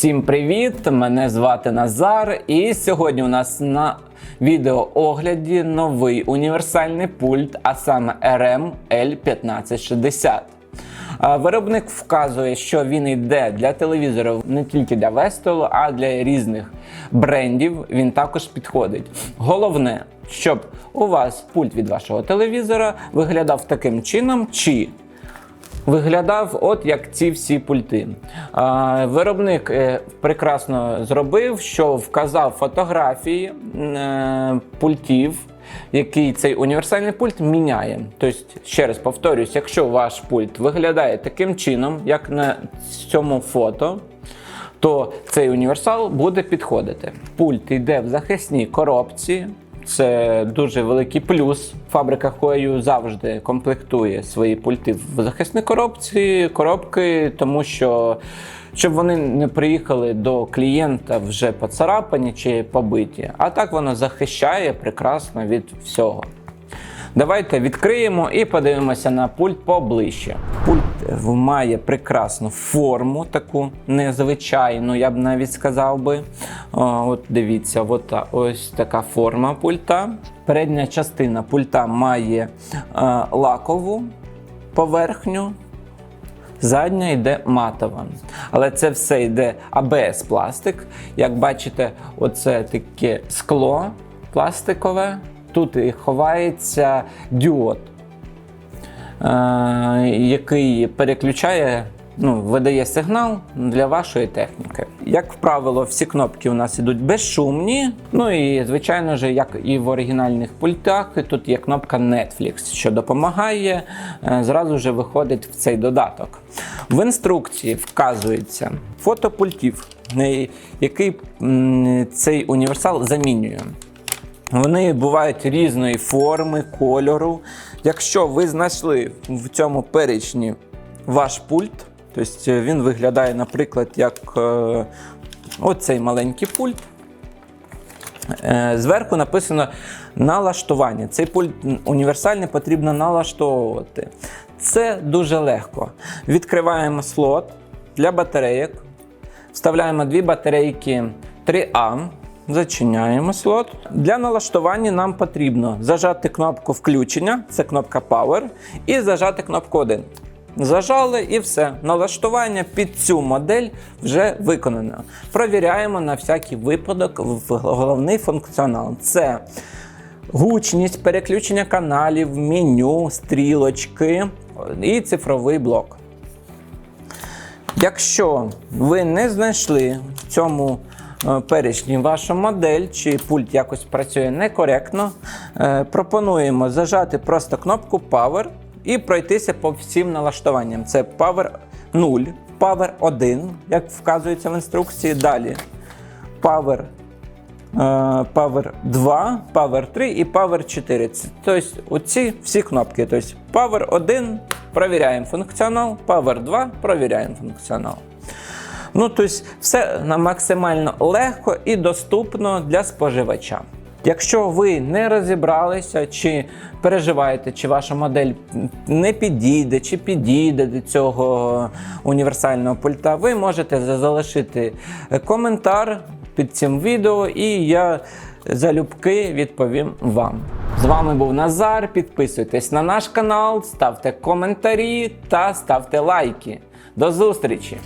Всім привіт! Мене звати Назар, і сьогодні у нас на відеоогляді новий універсальний пульт, а саме RM L1560. Виробник вказує, що він йде для телевізорів не тільки для Вестелу, а для різних брендів. Він також підходить. Головне, щоб у вас пульт від вашого телевізора виглядав таким чином, чи виглядав от як ці всі пульти. Виробник е, прекрасно зробив, що вказав фотографії е, пультів. Який цей універсальний пульт міняє. Тобто, ще раз повторюсь, якщо ваш пульт виглядає таким чином, як на цьому фото, то цей універсал буде підходити. Пульт йде в захисній коробці. Це дуже великий плюс. Фабрика Huawei завжди комплектує свої пульти в захисній коробці, коробки, тому що щоб вони не приїхали до клієнта вже поцарапані чи побиті. А так воно захищає прекрасно від всього. Давайте відкриємо і подивимося на пульт поближче. Пульт має прекрасну форму, таку незвичайну, я б навіть сказав би. От дивіться, от ось така форма пульта. Передня частина пульта має лакову поверхню. Задня йде матова. Але це все йде АБС пластик. Як бачите, оце таке скло пластикове. Тут і ховається діод, який переключає, ну, видає сигнал для вашої техніки. Як правило, всі кнопки у нас ідуть безшумні. Ну і звичайно ж, як і в оригінальних пультах, тут є кнопка Netflix, що допомагає е, зразу ж виходить в цей додаток. В інструкції вказується фото пультів, який цей універсал замінює. Вони бувають різної форми, кольору. Якщо ви знайшли в цьому перечні ваш пульт, тобто він виглядає, наприклад, як е, оцей маленький пульт. Е, Зверху написано налаштування. Цей пульт універсальний потрібно налаштовувати. Це дуже легко. Відкриваємо слот для батарейок. Вставляємо дві батарейки 3А. Зачиняємо слот. Для налаштування нам потрібно зажати кнопку включення, це кнопка Power, і зажати кнопку 1. Зажали і все. Налаштування під цю модель вже виконано. Провіряємо на всякий випадок в головний функціонал. Це гучність, переключення каналів, меню, стрілочки і цифровий блок. Якщо ви не знайшли в цьому перечні вашу модель чи пульт якось працює некоректно, е, пропонуємо зажати просто кнопку Power і пройтися по всім налаштуванням. Це Power 0, Power 1, як вказується в інструкції. Далі Power е, Power 2, Power 3 і Power 4. Це- Тобто оці всі кнопки. Тобто Power 1 провіряємо функціонал, Power 2 провіряємо функціонал. Ну, тобто, все максимально легко і доступно для споживача. Якщо ви не розібралися, чи переживаєте, чи ваша модель не підійде, чи підійде до цього універсального пульта, ви можете залишити коментар під цим відео, і я залюбки відповім вам. З вами був Назар. Підписуйтесь на наш канал, ставте коментарі та ставте лайки. До зустрічі!